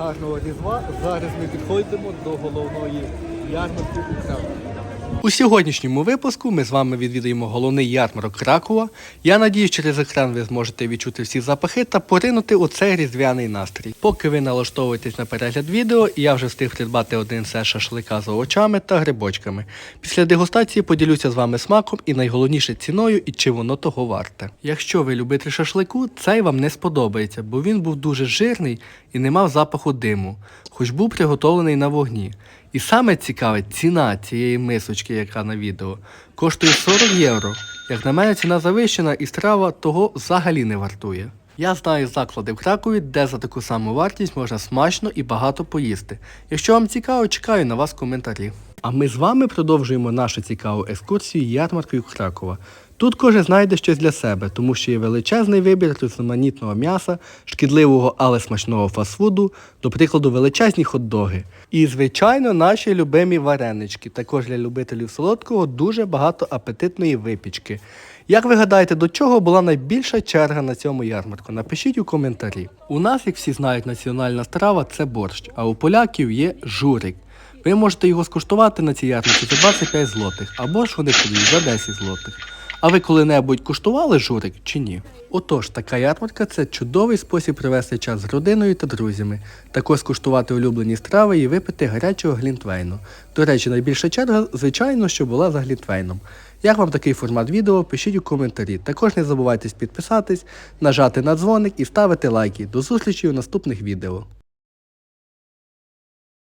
гарного різдва. Зараз ми підходимо до головної ярмарки у Кракові. У сьогоднішньому випуску ми з вами відвідаємо головний ярмарок Кракова. Я надіюсь, через екран ви зможете відчути всі запахи та поринути у цей різдвяний настрій. Поки ви налаштовуєтесь на перегляд відео, я вже встиг придбати один сет шашлика з овочами та грибочками. Після дегустації поділюся з вами смаком і найголовніше ціною і чи воно того варте. Якщо ви любите шашлику, цей вам не сподобається, бо він був дуже жирний і не мав запаху диму, хоч був приготовлений на вогні. І саме цікаве ціна цієї мисочки, яка на відео, коштує 40 євро. Як на мене, ціна завищена і страва того взагалі не вартує. Я знаю заклади в Кракові, де за таку саму вартість можна смачно і багато поїсти. Якщо вам цікаво, чекаю на вас коментарі. А ми з вами продовжуємо нашу цікаву екскурсію ярмаркою Кракова. Тут кожен знайде щось для себе, тому що є величезний вибір різноманітного м'яса, шкідливого, але смачного фастфуду, до прикладу, величезні хот-доги. І, звичайно, наші любимі варенички. Також для любителів солодкого дуже багато апетитної випічки. Як ви гадаєте, до чого була найбільша черга на цьому ярмарку? Напишіть у коментарі. У нас, як всі знають, національна страва це борщ, а у поляків є журик. Ви можете його скуштувати на цій ярмарці за 25 злотих, або ж вони ходять за 10 злотих. А ви коли-небудь куштували журик чи ні? Отож, така ярмарка це чудовий спосіб провести час з родиною та друзями, також скуштувати улюблені страви і випити гарячого глінтвейну. До речі, найбільша черга, звичайно, що була за глінтвейном. Як вам такий формат відео, пишіть у коментарі. Також не забувайте підписатись, нажати на дзвоник і ставити лайки. До зустрічі у наступних відео.